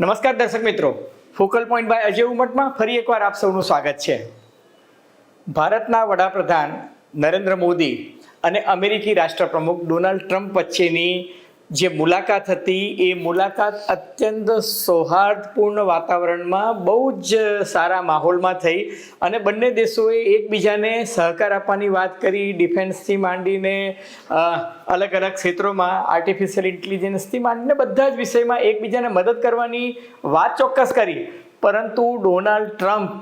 નમસ્કાર દર્શક મિત્રો. ફોકલ પોઈન્ટ બાય અજય ઉમટમાં ફરી એકવાર આપ સૌનું સ્વાગત છે. ભારતના વડાપ્રધાન નરેન્દ્ર મોદી અને અમેરિકી રાષ્ટ્રપ્રમુખ ડોનાલ્ડ ટ્રમ્પ વચ્ચેની જે મુલાકાત હતી, એ મુલાકાત અત્યંત સૌહાર્દપૂર્ણ વાતાવરણમાં બહુ જ સારા માહોલમાં થઈ અને બંને દેશોએ એકબીજાને સહકાર આપવાની વાત કરી, ડિફેન્સથી માંડીને અલગ અલગ ક્ષેત્રોમાં આર્ટિફિશિયલ ઇન્ટેલિજન્સથી માંડીને બધા જ વિષયમાં એકબીજાને મદદ કરવાની વાત ચોક્કસ કરી. પરંતુ ડોનાલ્ડ ટ્રમ્પ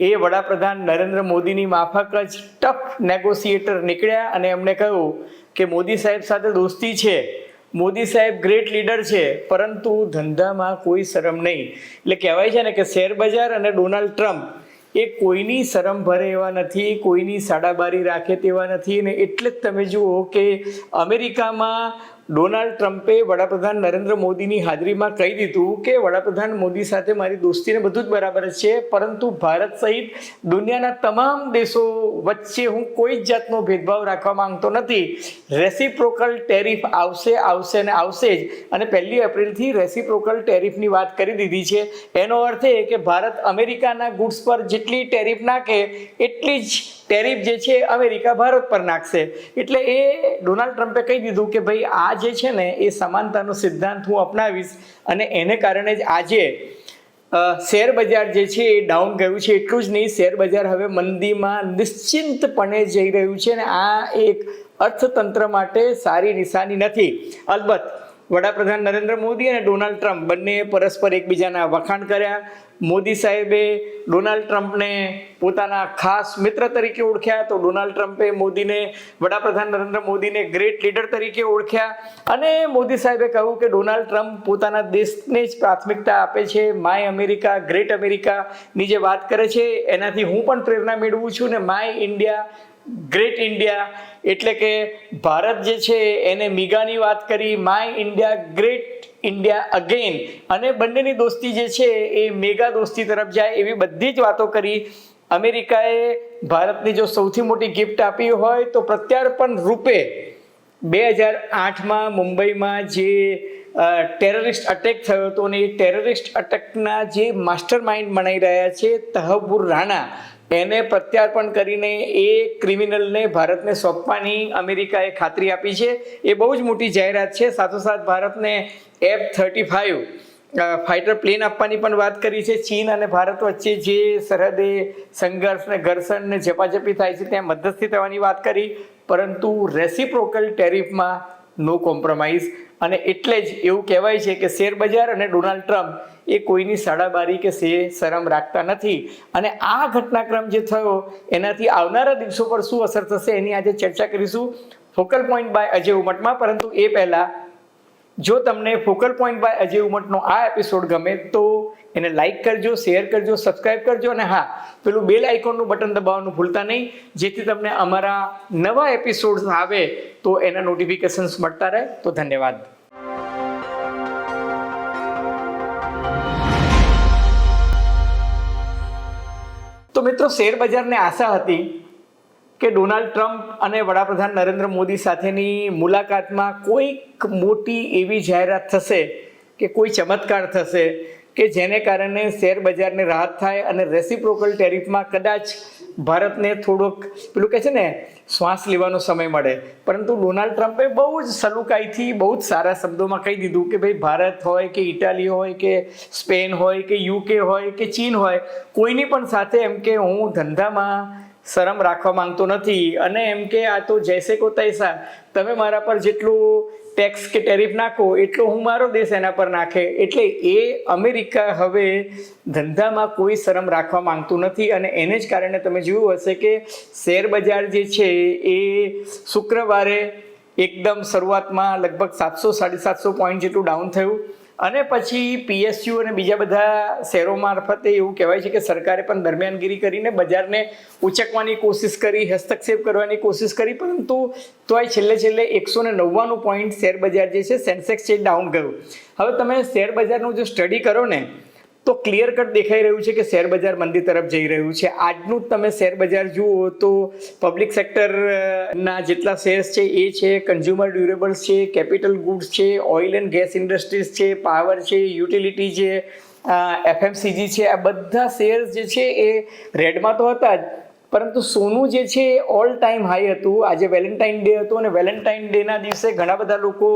એ વડાપ્રધાન નરેન્દ્ર મોદીની માફક જ ટફ નેગોશિએટર નીકળ્યા અને એમણે કહ્યું કે મોદી સાહેબ સાથે દોસ્તી છે. મોદી સાહેબ ગ્રેટ લીડર છે, પરંતુ ધંધામાં કોઈ શરમ નહીં. એટલે કહેવાય છે ને કે શેર બજાર અને ડોનાલ્ડ ટ્રમ્પ એ કોઈની શરમ ભરે એવા નથી, કોઈની સાડાબારી રાખે તેવા નથી. અને એટલે જ તમે જુઓ કે અમેરિકામાં ડોનાલ્ડ ટ્રમ્પે વડાપ્રધાન નરેન્દ્ર મોદીની હાજરીમાં કહી દીધું કે વડાપ્રધાન મોદી સાથે મારી દોસ્તીને બધું જ બરાબર છે, પરંતુ ભારત સહિત દુનિયાના તમામ દેશો વચ્ચે હું કોઈ જ જાતનો ભેદભાવ રાખવા માંગતો નથી. રેસિપ્રોકલ ટેરિફ આવશે આવશે અને આવશે જ. અને પહેલી એપ્રિલથી રેસિપ્રોકલ ટેરિફની વાત કરી દીધી છે. એનો અર્થ એ કે ભારત અમેરિકાના ગુડ્સ પર જેટલી ટેરિફ નાખે, એટલી જ ટેરિફ જે છે, અમેરિકા ભારત પર નાખશે. એટલે એ ડોનાલ્ડ ટ્રમ્પે કહી દીધું કે ભાઈ, આ જે છે ને, એ સમાનતાનો સિદ્ધાંત હું અપનાવીશ અને એને કારણે જ આજે શેર બજાર જે છે એ ડાઉન ગયું છે. એટલું જ નહીં, શેર બજાર હવે મંદીમાં નિશ્ચિંતપણે જઈ રહ્યું છે અને આ એક અર્થતંત્ર માટે સારી નિશાની નથી. અલબત્ત વડાપ્રધાન નરેન્દ્ર મોદી અને ડોનાલ્ડ ટ્રમ્પ બંને પરસ્પર એકબીજાના વખાણ કર્યા. મોદી સાહેબે ડોનાલ્ડ ટ્રમ્પને પોતાના ખાસ મિત્ર તરીકે ઓળખ્યા તો ડોનાલ્ડ ટ્રમ્પે મોદીને, વડાપ્રધાન નરેન્દ્ર મોદીને ગ્રેટ લીડર તરીકે ઓળખ્યા. અને મોદી સાહેબે કહ્યું કે ડોનાલ્ડ ટ્રમ્પ પોતાના દેશને જ પ્રાથમિકતા આપે છે, માય અમેરિકા, ગ્રેટ અમેરિકાની જે વાત કરે છે, એનાથી હું પણ પ્રેરણા મેળવું છું ને માય ઇન્ડિયા ગ્રેટ ઇન્ડિયા એટલે કે ભારત જે છે એને મીગાની વાત કરી make India great India again અને બંનેની દોસ્તી જે છે એ મેગા દોસ્તી તરફ જાય એવી બધી જ વાતો કરી. અમેરિકાએ ભારતની જો સૌથી મોટી ગિફ્ટ આપી હોય તો પ્રત્યાર્પણ રૂપે બે હજાર આઠમાં મુંબઈમાં જે ટેરરિસ્ટ અટેક થયો હતો અને એ ટેરરિસ્ટ અટેકના જે માસ્ટર માઇન્ડ મનાઈ રહ્યા છે, તહબુર રાણા. એને પ્રત્યાર્પણ કરીને એ ક્રિમિનલને ભારતને સોંપવાની અમેરિકાએ ખાતરી આપી છે. એ બહુ જ મોટી જાહેરાત છે. સાથોસાથ ભારતને F thirty five fighter plane આપવાની પણ વાત કરી છે. ચીન અને ભારત વચ્ચે જે સરહદે સંઘર્ષ ને ઘર્ષણ ને ઝપાઝપી થાય છે ત્યાં મધ્યસ્થી થવાની વાત કરી. પરંતુ રેસિપ્રોકલ ટેરિફમાં નો કોમ્પ્રોમાઇઝ અને એટલે જ એવું કહેવાય છે કે શેર બજાર અને ડોનાલ્ડ ટ્રમ્પ એ કોઈની સાડાબારી કે સે શરમ રાખતા નથી. અને આ ઘટનાક્રમ જે થયો, એનાથી આવનારા દિવસો પર શું અસર થશે એની આજે ચર્ચા કરીશું. ફોકલ પોઈન્ટ બાય અજય ઉમટમાં, પરંતુ એ પહેલાં જો તમને ફોકલ પોઈન્ટ બાય અજય ઉમટનો આ એપિસોડ ગમે તો એને લાઈક કરજો, શેર કરજો, સબસ્ક્રાઇબ કરજો અને હા, પેલું બેલ આઇકોનનું બટન દબાવવાનું ભૂલતા નહીં. જેથી તમને અમારા નવા એપિસોડ્સ આવે તો એના નોટિફિકેશન્સ મળતા રહે. તો ધન્યવાદ. તો મિત્રો, શેર બજારને આશા હતી કે ડોનાલ્ડ ટ્રમ્પ અને વડાપ્રધાન નરેન્દ્ર મોદી સાથેની મુલાકાતમાં કોઈક મોટી એવી જાહેરાત થશે કે કોઈ ચમત્કાર થશે કે જેને કારણે શેર બજારને રાહત થાય અને રેસિપ્રોકલ ટેરિફમાં કદાચ ભારતને થોડોક, પેલું કહે છે ને, શ્વાસ લેવાનો સમય મળે. પરંતુ ડોનાલ્ડ ટ્રમ્પે બહુ જ સલુકાઈથી, બહુ જ સારા શબ્દોમાં કહી દીધું કે ભાઈ, ભારત હોય કે ઇટાલી હોય કે સ્પેન હોય કે યુકે હોય કે ચીન હોય, કોઈની પણ સાથે એમ કે હું ધંધામાં શરમ રાખવા માંગતો નથી. અને એમ કે આ તો જૈસે કો તૈસા. તમે મારા પર જેટલું ટેક્સ કે ટેરિફ નાખો, એટલો હું મારો દેશ એના પર નાખે. એટલે એ અમેરિકા હવે ધંધામાં કોઈ શરમ રાખવા માંગતું નથી અને એને જ કારણે તમે જોયું હશે કે શેર બજાર જે છે એ શુક્રવારે એકદમ શરૂઆતમાં લગભગ સાતસો, સાડી સાતસો પોઈન્ટ જેટલું ડાઉન થયું. અને પછી પીએસયુ અને બીજા બધા શેરો મારફતે એવું કહેવાય છે કે સરકારે પણ દરમિયાનગીરી કરીને બજારને ઉચકવાની કોશિશ કરી, હસ્તક્ષેપ કરવાની કોશિશ કરી, પરંતુ તોય છેલ્લે છેલ્લે એકસો ને નવ્વાણું પોઈન્ટ શેર બજાર જે છે, સેન્સેક્સ છે ડાઉન ગયું. હવે તમે શેર બજારનું જો સ્ટડી કરો ને તો ક્લિયર કટ દેખાઈ રહ્યું છે કે શેર બજાર મંદી તરફ જઈ રહ્યું છે. આજનું જ તમે શેર બજાર જુઓ તો પબ્લિક સેક્ટરના જેટલા શેર્સ છે એ છે કન્ઝ્યુમર ડ્યુરેબલ્સ છે કેપિટલ ગુડ્સ છે ઓઇલ એન્ડ ગેસ ઇન્ડસ્ટ્રીઝ છે પાવર છે યુટિલિટી છે એફએમસીજી છે, આ બધા શેર્સ જે છે એ રેડમાં તો હતા જ. પરંતુ સોનું જે છે એ ઓલ ટાઈમ હાઈ હતું. આજે વેલેન્ટાઇન ડે હતો અને વેલેન્ટાઇન ડેના દિવસે ઘણા બધા લોકો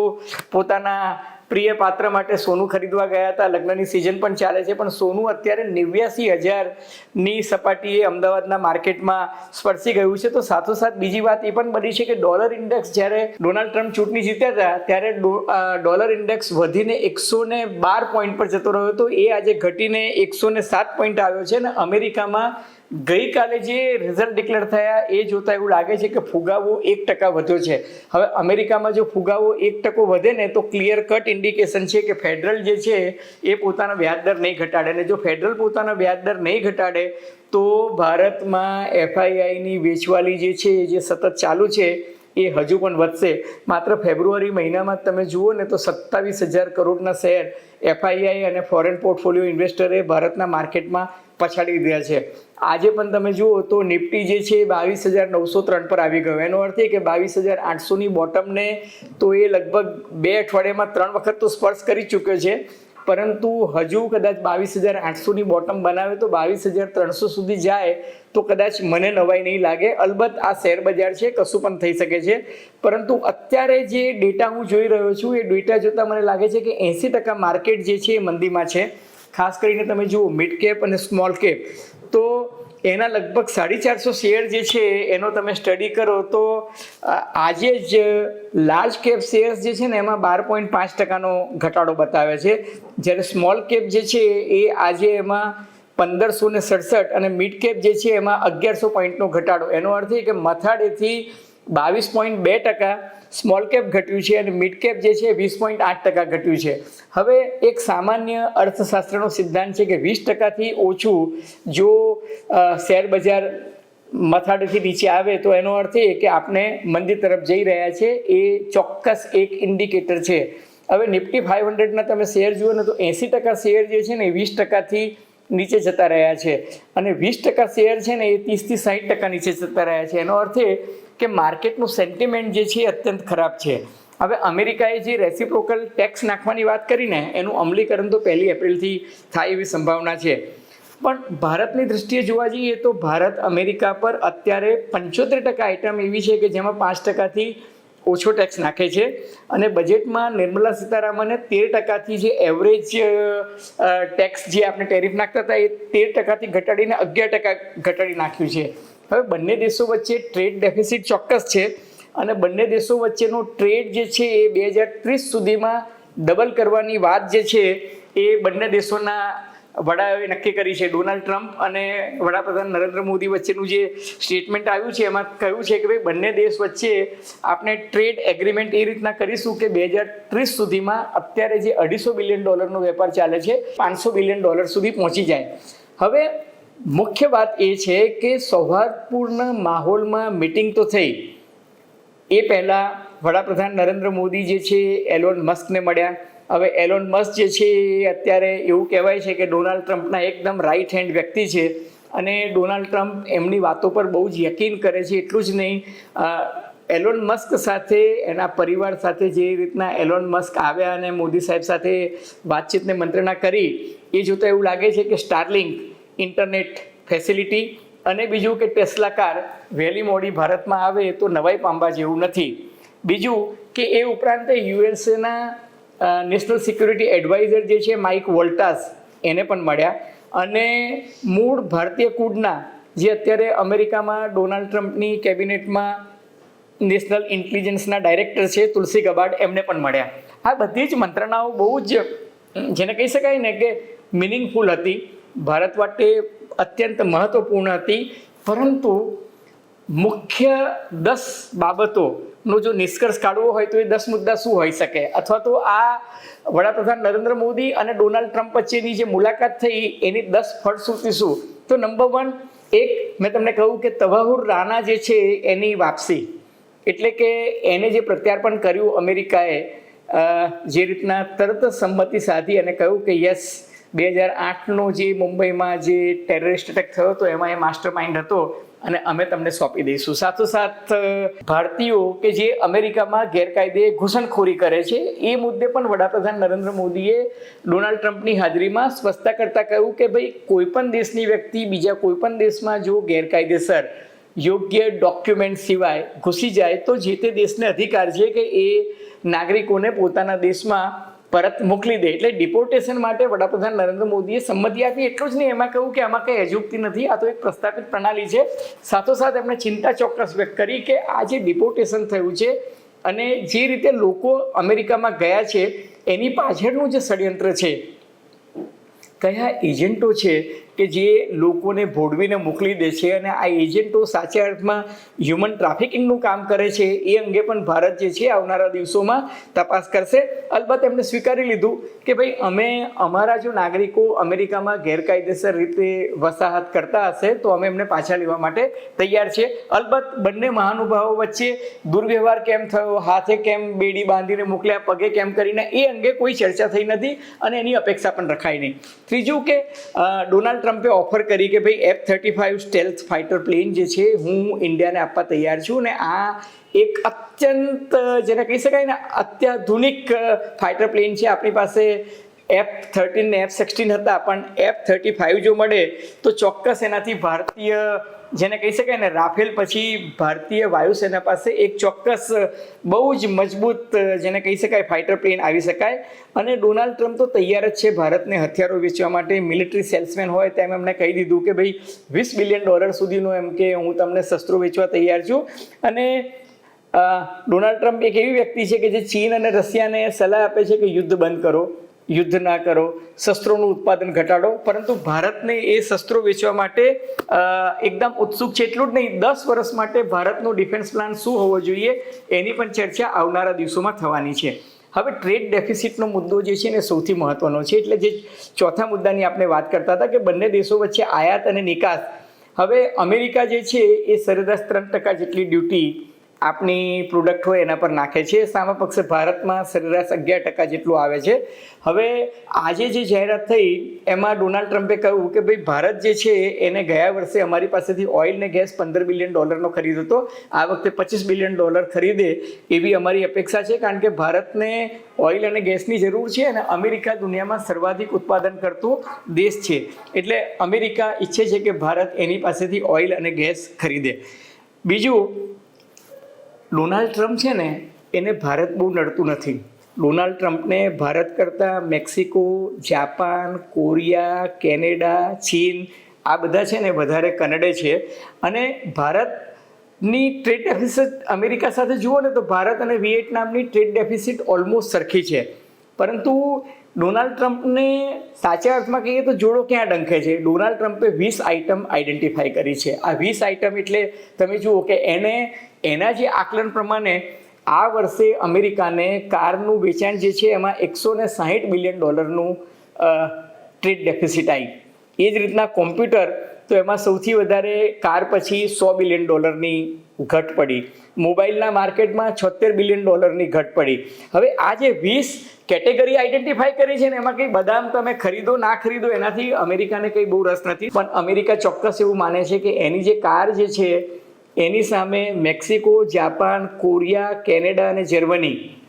પોતાના પ્રિય પાત્ર માટે સોનું ખરીદવા ગયા હતા. લગ્નની સિઝન પણ ચાલે છે, પણ સોનું અત્યારે નેવ્યાસી હજારની સપાટીએ અમદાવાદના માર્કેટમાં સ્પર્શી ગયું છે. તો સાથોસાથ બીજી વાત એ પણ બની છે કે ડોલર ઇન્ડેક્સ જ્યારે ડોનાલ્ડ ટ્રમ્પ ચૂંટણી જીત્યા હતા, ત્યારે ડોલર ઇન્ડેક્સ વધીને એકસો ને બાર પોઈન્ટ પર જતો રહ્યો હતો. એ આજે ઘટીને એકસો ને સાત પોઈન્ટ આવ્યો છે અને અમેરિકામાં ગઈકાલે જે રિઝલ્ટ ડિક્લેર થયા એ જોતા એવું લાગે છે કે ફુગાવો એક ટકા વધ્યો છે. હવે અમેરિકામાં જો ફુગાવો એક ટકો વધે ને તો ક્લિયર કટ ઇન્ડિકેશન છે કે ફેડરલ જે છે એ પોતાનો વ્યાજદર નહીં ઘટાડે અને જો ફેડરલ પોતાનો વ્યાજદર નહીં ઘટાડે તો ભારતમાં એફઆઈઆઈની વેચવાલી જે છે, જે સતત ચાલુ છે, એ હજુ પણ વધશે. માત્ર ફેબ્રુઆરી મહિનામાં તમે જુઓ ને તો સત્તાવીસ હજાર કરોડના share FII and foreign portfolio ઇન્વેસ્ટરે ભારતના માર્કેટમાં પછાડી રહ્યા છે. આજે પણ તમે જુઓ તો નિફ્ટી જે છે એ બાવીસ હજાર નવસો ત્રણ પર આવી ગયો. એનો અર્થ એ કે બાવીસ હજાર આઠસોની બોટમને તો એ લગભગ બે અઠવાડિયામાં ત્રણ વખત તો સ્પર્શ કરી ચૂક્યો છે. પરંતુ હજુ કદાચ બાવીસ હજાર આઠસોની બોટમ બનાવે તો બાવીસ હજાર ત્રણસો સુધી જાય તો કદાચ મને નવાઈ નહીં લાગે. અલબત્ત આ શેર બજાર છે, કશું પણ થઈ શકે છે. પરંતુ અત્યારે જે ડેટા હું જોઈ રહ્યો છું, એ ડેટા જોતાં મને લાગે છે કે એંસી ટકા માર્કેટ જે છે એ મંદીમાં છે. ખાસ કરીને તમે જુઓ મિડ કેપ અને સ્મોલ કેપ તો એના લગભગ સાડી ચારસો શેર જે છે, એનો તમે સ્ટડી કરો તો આજે જ લાર્જ કેપ શેર્સ જે છે ને, એમાં બાર પોઈન્ટ પાંચ ટકાનો ઘટાડો બતાવે છે. જ્યારે સ્મોલ કેપ જે છે, એ આજે એમાં પંદરસો ને સડસઠ અને મિડ કેપ જે છે, એમાં અગિયારસો પોઈન્ટનો ઘટાડો. એનો અર્થ એ કે મથાળેથી બાવીસ પોઈન્ટ બે ટકા સ્મોલ કેપ ઘટ્યું છે અને મિડ કેપ જે છે વીસ પોઈન્ટ આઠ ટકા ઘટ્યું છે. હવે એક સામાન્ય અર્થશાસ્ત્રનો સિદ્ધાંત છે કે વીસ ટકાથી ઓછું જો શેર બજાર મથાળેથી નીચે આવે તો એનો અર્થ એ કે આપણે મંદિર તરફ જઈ રહ્યા છે, એ ચોક્કસ એક ઇન્ડિકેટર છે. હવે નિફ્ટી ફાઇવ હંડ્રેડના તમે શેર જુઓ ને તો એંસી ટકા શેર જે છે ને એ વીસ ટકાથી નીચે જતા રહ્યા છે. અને વીસ ટકા શેર છે ને એ ત્રીસથી સાઠ ટકા નીચે જતા રહ્યા છે. એનો અર્થ એ કે માર્કેટનું સેન્ટિમેન્ટ જે છે એ અત્યંત ખરાબ છે. હવે અમેરિકાએ જે રેસિપ્રોકલ ટેક્સ નાખવાની વાત કરીને એનું અમલીકરણ તો પહેલી એપ્રિલથી થાય એવી સંભાવના છે. પણ ભારતની દૃષ્ટિએ જોવા જઈએ તો ભારત અમેરિકા પર અત્યારે પંચોતેર ટકા આઇટમ એવી છે કે જેમાં પાંચ ટકાથી ઓછો ટેક્સ નાખે છે. અને બજેટમાં નિર્મલા સીતારામને તેર ટકાથી જે એવરેજ ટેક્સ જે આપણે ટેરિફ નાખતા હતા એ તેર ટકાથી ઘટાડીને અગિયાર ટકા ઘટાડી નાખ્યું છે. હવે બંને દેશો વચ્ચે ટ્રેડ ડેફિસિટ ચોક્કસ છે અને બંને દેશો વચ્ચેનો ટ્રેડ જે છે એ બે હજાર ત્રીસ સુધીમાં ડબલ કરવાની વાત જે છે એ બંને દેશોના વડાઓએ નક્કી કરી છે. ડોનાલ્ડ ટ્રમ્પ અને વડાપ્રધાન નરેન્દ્ર મોદી વચ્ચેનું જે સ્ટેટમેન્ટ આવ્યું છે, એમાં કહ્યું છે કે ભાઈ, બંને દેશ વચ્ચે આપણે ટ્રેડ એગ્રીમેન્ટ એ રીતના કરીશું કે બે હજાર ત્રીસ સુધીમાં અત્યારે જે અઢીસો બિલિયન ડોલરનો વેપાર ચાલે છે, પાંચસો બિલિયન ડોલર સુધી પહોંચી જાય. હવે મુખ્ય વાત એ છે કે સૌહાર્દપૂર્ણ માહોલમાં મિટિંગ તો થઈ. એ પહેલાં વડાપ્રધાન નરેન્દ્ર મોદી જે છે, એલોન મસ્કને મળ્યા. હવે એલોન મસ્ક જે છે, એ અત્યારે એવું કહેવાય છે કે ડોનાલ્ડ ટ્રમ્પના એકદમ રાઈટ હેન્ડ વ્યક્તિ છે. અને ડોનાલ્ડ ટ્રમ્પ એમની વાતો પર બહુ જ યકીન કરે છે, એટલું જ નહીં. એલોન મસ્ક સાથે, એના પરિવાર સાથે જે રીતના એલોન મસ્ક આવ્યા અને મોદી સાહેબ સાથે વાતચીતને મંત્રણા કરી, એ જોતાં એવું લાગે છે કે સ્ટારલિંક ઇન્ટરનેટ ફેસિલિટી અને બીજું કે ટેસ્લા કાર વહેલી મોડી ભારતમાં આવે તો નવાઈ પામવા જેવું નથી. બીજું કે એ ઉપરાંત યુએસએના નેશનલ સિક્યુરિટી એડવાઇઝર જે છે, માઇક વોલ્ટાસ, એને પણ મળ્યા. અને મૂળ ભારતીય કુળના જે અત્યારે અમેરિકામાં ડોનાલ્ડ ટ્રમ્પની કેબિનેટમાં નેશનલ ઇન્ટેલિજન્સના ડાયરેક્ટર છે, તુલસી ગબાડ, એમને પણ મળ્યા. આ બધી જ મંત્રણાઓ બહુ જ, જેને કહી શકાય ને કે મિનિંગફુલ હતી. ભારત માટે અત્યંત મહત્વપૂર્ણ હતી. પરંતુ મુખ્ય દસ બાબતોનો જો નિષ્કર્ષ કાઢવો હોય તો એ દસ મુદ્દા શું હોઈ શકે? અથવા તો આ વડાપ્રધાન નરેન્દ્ર મોદી અને ડોનાલ્ડ ટ્રમ્પ વચ્ચેની જે મુલાકાત થઈ, એની દસ ફળશ્રુતિ શું? તો નંબર વન એક, મેં તમને કહ્યું કે તવાહુર રાણા જે છે એની વાપસી. એટલે કે એને જે પ્રત્યાર્પણ કર્યું અમેરિકાએ જે રીતના તરત સંમતિ સાધી અને કહ્યું કે યસ બે હજાર આઠનો જે મુંબઈમાં જે ટેરરિસ્ટ એટેક થયો હતો, એમાં એ માસ્ટર માઇન્ડ હતો અને અમે તમને સોંપી દઈશું. સાથોસાથ ભારતીયો કે જે અમેરિકામાં ગેરકાયદે ઘૂસણખોરી કરે છે, એ મુદ્દે પણ વડાપ્રધાન નરેન્દ્ર મોદીએ ડોનાલ્ડ ટ્રમ્પની હાજરીમાં સ્પષ્ટતા કરતા કહ્યું કે ભાઈ કોઈ પણ દેશની વ્યક્તિ બીજા કોઈ પણ દેશમાં જો ગેરકાયદેસર યોગ્ય ડોક્યુમેન્ટ સિવાય ઘૂસી જાય, તો જે તે દેશને અધિકાર છે કે એ નાગરિકોને પોતાના દેશમાં પરત મોકલી દે. એટલે ડિપોર્ટેશન માટે વડાપ્રધાન નરેન્દ્ર મોદીએ સંમતિ આપી. એટલું જ નહીં, એમાં કહ્યું કે આમાં કંઈ અજુકતી નથી. આ તો એક પ્રસ્થાપિત પ્રણાલી છે. સાથોસાથ એમણે ચિંતા ચોક્કસ વ્યક્ત કરી કે આ જે ડિપોર્ટેશન થયું છે અને જે રીતે લોકો અમેરિકામાં ગયા છે, એની પાછળનું જે ષડયંત્ર છે, કયા એજન્ટો છે કે જે લોકોને ભોળવીને મોકલી દે છે અને આ એજન્ટો સાચા અર્થમાં હ્યુમન ટ્રાફિકિંગનું કામ કરે છે, એ અંગે પણ ભારત જે છે આવનારા દિવસોમાં તપાસ કરશે. અલબત્ત એમણે સ્વીકારી લીધું કે ભાઈ, અમે અમારા જો નાગરિકો અમેરિકામાં ગેરકાયદેસર રીતે વસાહત કરતા હશે, તો અમે એમને પાછા લેવા માટે તૈયાર છે અલબત્ત બંને મહાનુભાવો વચ્ચે દુર્વ્યવહાર કેમ થયો, હાથે કેમ બેડી બાંધીને મોકલ્યા, પગે કેમ કરીને, એ અંગે કોઈ ચર્ચા થઈ નથી અને એની અપેક્ષા પણ રખાઈ નહીં. ત્રીજું કે ડોનાલ્ડ ટ્રમ્પે ઓફર કરી કે ભાઈ F thirty five stealth fighter plane જે છે, હું ઇન્ડિયાને આપવા તૈયાર છું અને આ એક અત્યંત, જેને કહી શકાય ને, અત્યાધુનિક ફાઇટર પ્લેન છે. આપણી પાસે એફ થર્ટીન ને એફ સિક્સટીન હતા, પણ એફ થર્ટી ફાઇવ જો મળે, તો ચોક્કસ એનાથી ભારતીય જેને કહી શકાય ને, રાફેલ પછી ભારતીય વાયુસેના પાસે એક ચોક્કસ બહુ જ મજબૂત જેને કહી શકાય ફાઇટર પ્લેન આવી શકાય. અને ડોનાલ્ડ ટ્રમ્પ તો તૈયાર જ છે ભારતને હથિયારો વેચવા માટે. મિલિટરી સેલ્સમેન હોય તેમ એમણે કહી દીધું કે ભાઈ, વીસ બિલિયન ડોલર સુધીનું એમ કે હું તમને શસ્ત્રો વેચવા તૈયાર છું. અને ડોનાલ્ડ ટ્રમ્પ એક એવી વ્યક્તિ છે કે જે ચીન અને રશિયાને સલાહ આપે છે કે યુદ્ધ બંધ કરો. યુદ્ધ ના કરો, શસ્ત્રોનું ઉત્પાદન ઘટાડો, પરંતુ ભારતને એ શસ્ત્રો વેચવા માટે એકદમ ઉત્સુક છે એટલું જ નહીં, દસ વર્ષ માટે ભારતનો ડિફેન્સ પ્લાન શું હોવો જોઈએ, એની પણ ચર્ચા આવનારા દિવસોમાં થવાની છે. હવે ટ્રેડ ડેફિસિટનો મુદ્દો જે છે ને સૌથી મહત્વનો છે, એટલે જે ચોથા મુદ્દાની આપણે વાત કરતા હતા કે બંને દેશો વચ્ચે આયાત અને નિકાસ. હવે અમેરિકા જે છે એ સરેરાશ ત્રણ ટકા જેટલી ડ્યુટી આપણી પ્રોડક્ટ હોય એના પર નાખે છે. સામા પક્ષે ભારતમાં સરેરાશ અગિયાર ટકા જેટલું આવે છે. હવે આજે જે જાહેરાત થઈ, એમાં ડોનાલ્ડ ટ્રમ્પે કહ્યું કે ભાઈ, ભારત જે છે એને ગયા વર્ષે અમારી પાસેથી ઓઇલ ને ગેસ પંદર બિલિયન ડોલરનો ખરીદ હતો. આ વખતે પચીસ બિલિયન ડોલર ખરીદે એવી અમારી અપેક્ષા છે, કારણ કે ભારતને ઓઇલ અને ગેસની જરૂર છે અને અમેરિકા દુનિયામાં સર્વાધિક ઉત્પાદન કરતો દેશ છે. એટલે અમેરિકા ઈચ્છે છે કે ભારત એની પાસેથી ઓઇલ અને ગેસ ખરીદે. બીજું ડોનાલ્ડ ટ્રમ્પ છે ને, એને ભારત બહુ નડતું નથી. ડોનાલ્ડ ટ્રમ્પને ભારત કરતાં મેક્સિકો, જાપાન, કોરિયા, કેનેડા, ચીન આ બધા છે ને વધારે કનડે છે. અને ભારતની ટ્રેડ ડેફિસિટ અમેરિકા સાથે જુઓ ને તો ભારત અને વિયેટનામની ટ્રેડ ડેફિસિટ ઓલમોસ્ટ સરખી છે. પરંતુ ડોનાલ્ડ ટ્રમ્પને સાચા અર્થમાં કહીએ તો જોડો ક્યાં ડંખે છે? ડોનાલ્ડ ટ્રમ્પે વીસ આઇટમ આઈડેન્ટિફાઈ કરી છે. આ વીસ આઇટમ એટલે તમે જુઓ કે એને એના જે આકલન પ્રમાણે આ વર્ષે અમેરિકાને કારનું વેચાણ જે છે એમાં એકસો ને સાહીઠ બિલિયન ડોલરનું ટ્રેડ ડેફિસિટ આવી. એ જ રીતના કોમ્પ્યુટર તો એમાં સૌથી વધારે કાર પછી સો બિલિયન ડોલરની ઘટ પડી. મોબાઈલના માર્કેટમાં છોતેર બિલિયન ડોલરની ઘટ પડી. હવે આ જે વીસ કેટેગરી આઈડેન્ટિફાઈ કરી છે ને એમાં કંઈ બદામ તમે ખરીદો ના ખરીદો એનાથી અમેરિકાને કંઈ બહુ રસ નથી. પણ અમેરિકા ચોક્કસ એવું માને છે કે એની જે કાર જે છે એની સામે મેક્સિકો, જાપાન, કોરિયા, કેનેડા અને જર્મની.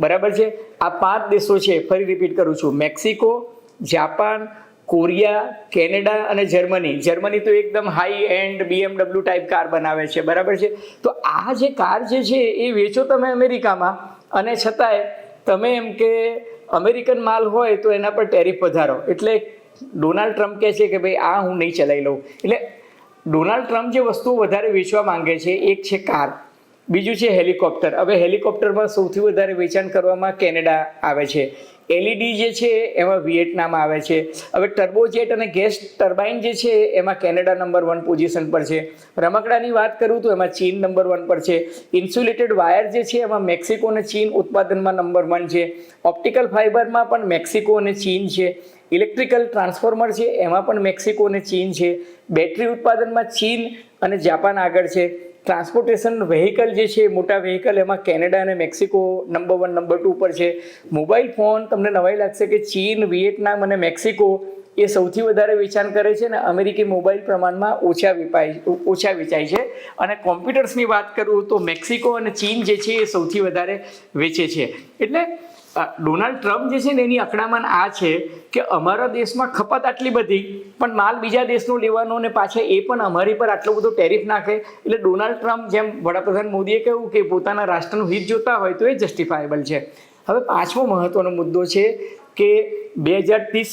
બરાબર છે? આ પાંચ દેશો છે, ફરી રિપીટ કરું છું. મેક્સિકો, જાપાન, કોરિયા, કેનેડા અને જર્મની. જર્મની તો એકદમ high end BMW type car બનાવે છે, બરાબર છે? તો આ જે કાર જે છે, એ વેચો તમે અમેરિકામાં. અને છતાંય તમે એમ કે અમેરિકન માલ હોય, તો એના પર ટેરિફ વધારો. એટલે ડોનાલ્ડ ટ્રમ્પ કહે છે કે, ભાઈ, આ હું નહીં ચલાવી લઉં. એટલે ડોનાલ્ડ ટ્રમ્પ જે વસ્તુઓ વધારે વેચવા માંગે છે, એક છે કાર, બીજું છે હેલિકોપ્ટર. હવે હેલિકોપ્ટરમાં સૌથી વધારે વેચાણ કરવામાં કેનેડા આવે છે. એલઈડી જે છે, એમાં વિયેટનામ આવે છે. હવે ટર્બોજેટ અને ગેસ ટર્બાઇન જે છે, એમાં કેનેડા નંબર વન પોઝિશન પર છે. રમકડાની વાત કરું તો એમાં ચીન નંબર વન પર છે. ઇન્સ્યુલેટેડ વાયર જે છે, એમાં મેક્સિકો અને ચીન ઉત્પાદનમાં નંબર વન છે. ઓપ્ટિકલ ફાઇબરમાં પણ મેક્સિકો અને ચીન છે. ઇલેક્ટ્રિકલ ટ્રાન્સફોર્મર છે, એમાં પણ મેક્સિકો અને ચીન છે, બેટરી ઉત્પાદનમાં ચીન અને જાપાન આગળ છે. ટ્રાન્સપોર્ટેશન વ્હીકલ જે છે, મોટા વ્હીકલ, એમાં કેનેડા અને Mexico number one number two પર છે. મોબાઈલ ફોન, તમને નવાઈ લાગશે કે ચીન વિયેટનામ અને મેક્સિકો એ સૌથી વધારે વેચાણ કરે છે અને અમેરિકી મોબાઈલ પ્રમાણમાં ઓછા વેપાય, ઓછા વેચાય છે. અને કોમ્પ્યુટર્સની વાત કરું તો મેક્સિકો અને ચીન જે છે, એ સૌથી વધારે વેચે છે. એટલે ડોનાલ્ડ ટ્રમ્પ જે છે ને એની અકડામણ આ છે કે અમારા દેશમાં ખપત આટલી બધી, પણ માલ બીજા દેશનો લેવાનો ને પાછા એ પણ અમારી પર આટલો બધો ટેરિફ નાખે. એટલે ડોનાલ્ડ ટ્રમ્પ જેમ વડાપ્રધાન મોદીએ કહ્યું કે પોતાના રાષ્ટ્રનું હિત જોતા હોય તો એ જસ્ટિફાયેબલ છે. હવે પાંચમો મહત્વનો મુદ્દો છે કે બે હજાર ત્રીસ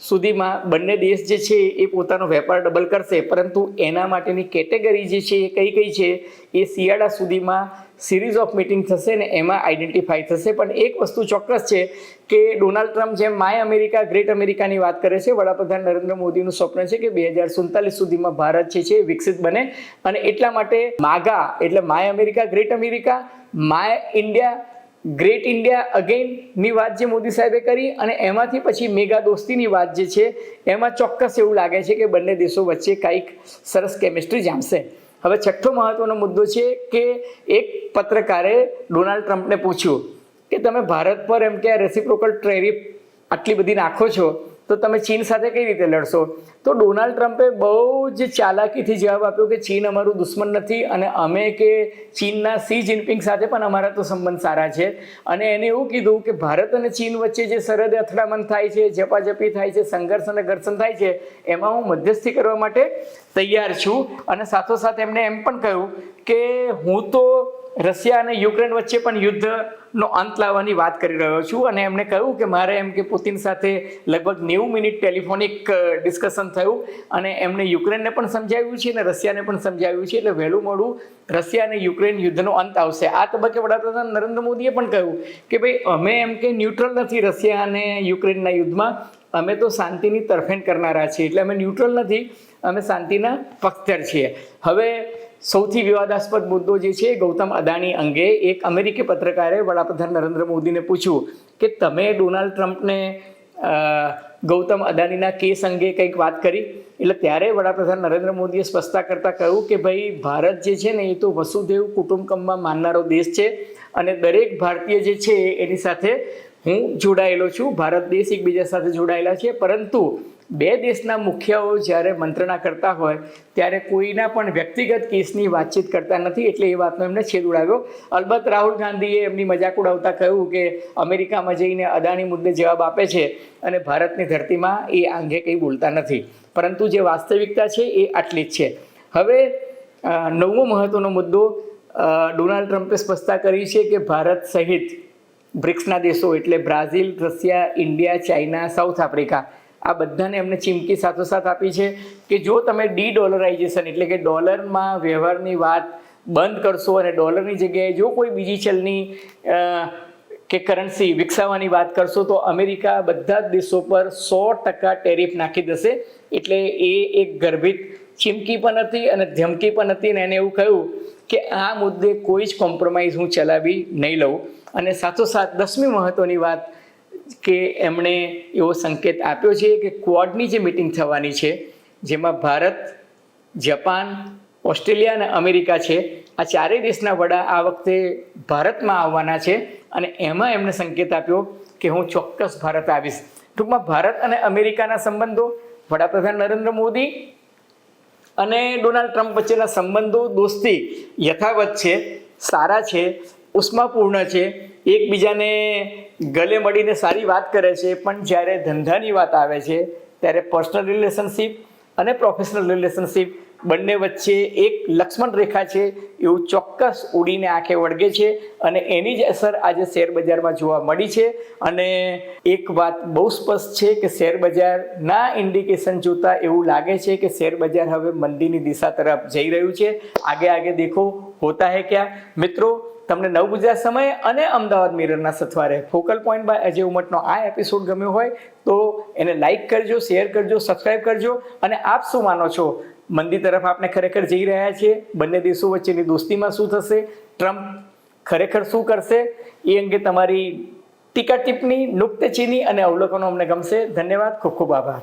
સુધીમાં બંને દેશ જે છે એ પોતાનો વેપાર ડબલ કરશે. પરંતુ એના માટેની કેટેગરી જે છે એ કઈ કઈ છે? એ શિયાળા સુધીમાં સિરીઝ ઓફ મિટિંગ થશે ને એમાં આઈડેન્ટિફાઈ થશે. પણ એક વસ્તુ ચોક્કસ છે કે ડોનાલ્ડ ટ્રમ્પ જેમ માય અમેરિકા ગ્રેટ અમેરિકાની વાત કરે છે, વડાપ્રધાન નરેન્દ્ર મોદીનું સ્વપ્ન છે કે બે હજાર સુડતાલીસ સુધીમાં ભારત જે છે વિકસિત બને. અને એટલા માટે માગા એટલે make America great America make India great India અગેનની વાત જે મોદી સાહેબે કરી અને એમાંથી પછી મેગા દોસ્તીની વાત જે છે, એમાં ચોક્કસ એવું લાગે છે કે બંને દેશો વચ્ચે કંઈક સરસ કેમિસ્ટ્રી જામશે. હવે છઠ્ઠો મહત્વનો મુદ્દો છે કે એક પત્રકારે ડોનાલ્ડ ટ્રમ્પને પૂછ્યું કે તમે ભારત પર એમ કે રેસિપ્રોકલ ટેરિફ આટલી બધી નાખો છો? તો તમે ચીન સાથે કઈ રીતે લડશો? તો ડોનાલ્ડ ટ્રમ્પે બહુ જ ચાલાકીથી જવાબ આપ્યો કે ચીન અમારું દુશ્મન નથી અને અમે કે ચીનના સી જિનપિંગ સાથે પણ અમારા તો સંબંધ સારા છે. અને એને એવું કીધું કે ભારત અને ચીન વચ્ચે જે સરહદે અથડામણ થાય છે, ઝપાઝપી થાય છે, સંઘર્ષ અને ઘર્ષણ થાય છે, એમાં હું મધ્યસ્થી કરવા માટે તૈયાર છું. અને સાથોસાથ એમણે એમ પણ કહ્યું કે હું તો રશિયા અને યુક્રેન વચ્ચે પણ યુદ્ધનો અંત લાવવાની વાત કરી રહ્યો છું અને એમણે કહ્યું કે મારે એમ કે પુતિન સાથે લગભગ નેવું મિનિટ ટેલિફોનિક ડિસ્કશન થયું અને એમણે યુક્રેનને પણ સમજાવ્યું છે અને રશિયાને પણ સમજાવ્યું છે એટલે વહેલું મોડું રશિયા અને યુક્રેન યુદ્ધનો અંત આવશે. આ તબક્કે વડાપ્રધાન નરેન્દ્ર મોદીએ પણ કહ્યું કે ભાઈ, અમે એમ કે ન્યુટ્રલ નથી રશિયા અને યુક્રેનના યુદ્ધમાં, અમે તો શાંતિની તરફેણ કરનારા છીએ. એટલે અમે ન્યુટ્રલ નથી અમે શાંતિના પક્ષધર છીએ. હવે સૌથી વિવાદાસ્પદ મુદ્દો જે છે, ગૌતમ અદાણી અંગે એક અમેરિકી પત્રકારે વડાપ્રધાન નરેન્દ્ર મોદીને પૂછ્યું કે તમે ડોનાલ્ડ ટ્રમ્પને ગૌતમ અદાણીના કેસ અંગે કંઈક વાત કરી? એટલે ત્યારે વડાપ્રધાન નરેન્દ્ર મોદીએ સ્પષ્ટતા કરતાં કહ્યું કે ભાઈ, ભારત જે છે ને, એ તો વસુદેવ કુટુંબકમમાં માનનારો દેશ છે અને દરેક ભારતીય જે છે, એની સાથે હું જોડાયેલો છું. ભારત દેશ એકબીજા સાથે જોડાયેલા છે. પરંતુ બે દેશના મુખ્યઓ જ્યારે મંત્રણા કરતા હોય, ત્યારે કોઈના પણ વ્યક્તિગત કેસની વાતચીત કરતા નથી એટલે એ વાતનો એમને છેદ ઉડાવ્યો. અલબત્ત રાહુલ ગાંધીએ એમની મજાક ઉડાવતા કહ્યું કે અમેરિકામાં જઈને અદાણી મુદ્દે જવાબ આપે છે અને ભારતની ધરતીમાં એ અંગે કંઈ બોલતા નથી. પરંતુ જે વાસ્તવિકતા છે એ આટલી જ છે. હવે નવમો મહત્વનો મુદ્દો ડોનાલ્ડ ટ્રમ્પે સ્પષ્ટતા કરી છે કે ભારત સહિત બ્રિક્સના દેશો એટલે Brazil, Russia, India, China, South Africa આ બધાને એમને ચીમકી સાથોસાથ આપી છે કે જો તમે ડી ડોલરાઇઝેશન એટલે કે ડોલરમાં વ્યવહારની વાત બંધ કરશો અને ડોલરની જગ્યાએ જો કોઈ બીજી ચલની કે કરન્સી વિકસાવવાની વાત કરશો તો અમેરિકા બધા જ દેશો પર સો ટકા ટેરિફ નાખી દેશે. એટલે એ એક ગર્ભિત ચીમકી પણ હતી અને ધમકી પણ હતી અને એને એવું કહ્યું કે આ મુદ્દે કોઈ જ કોમ્પ્રોમાઇઝ હું ચલાવી નહીં લઉં. અને સાથોસાથ દસમી મહત્વની વાત કે એમણે એવો સંકેત આપ્યો છે કે ક્વોડની જે મિટિંગ થવાની છે, જેમાં ભારત, જપાન, ઓસ્ટ્રેલિયા અને અમેરિકા છે, આ ચારેય દેશના વડા આ વખતે ભારતમાં આવવાના છે અને એમાં એમણે સંકેત આપ્યો કે હું ચોક્કસ ભારત આવીશ. ટૂંકમાં ભારત અને અમેરિકાના સંબંધો, વડાપ્રધાન નરેન્દ્ર મોદી અને ડોનાલ્ડ ટ્રમ્પ વચ્ચેના સંબંધો દોસ્તી યથાવત છે, સારા છે, ઉષ્માપૂર્ણ છે, એકબીજાને ગલે મળીને સારી વાત કરે છે, પણ જ્યારે ધંધાની વાત આવે છે, ત્યારે પર્સનલ રિલેશનશિપ અને પ્રોફેશનલ રિલેશનશિપ બંને વચ્ચે એક લક્ષ્મણ રેખા છે, એવું ચોક્કસ ઉડીને આંખે વળગે છે અને એની જ અસર આજે શેર બજારમાં જોવા મળી છે. અને એક વાત બહુ સ્પષ્ટ છે કે શેર બજારના ઇન્ડિકેશન જોતા એવું લાગે છે કે શેર બજાર હવે મંદીની દિશા તરફ જઈ રહ્યું છે. આગે આગે દેખો, હોતા હે ક્યાં? મિત્રો તમને નવ ગુજરાત સમય અને અમદાવાદ મિરરના સથવારે ફોકલ પોઈન્ટ બાય અજય ઉમટનો આ એપિસોડ ગમ્યો હોય તો એને લાઈક કરજો શેર કરજો સબસ્ક્રાઈબ કરજો અને આપ શું માનો છો? મંદી તરફ આપણે ખરેખર જઈ રહ્યા છીએ. બંને દેશો વચ્ચેની દોસ્તીમાં શું થશે? ટ્રમ્પ ખરેખર શું કરશે? એ અંગે તમારી ટીકા ટિપ્પણી નુક્તચીની અને અવલોકનો અમને ગમશે. ધન્યવાદ. ખૂબ ખૂબ આભાર.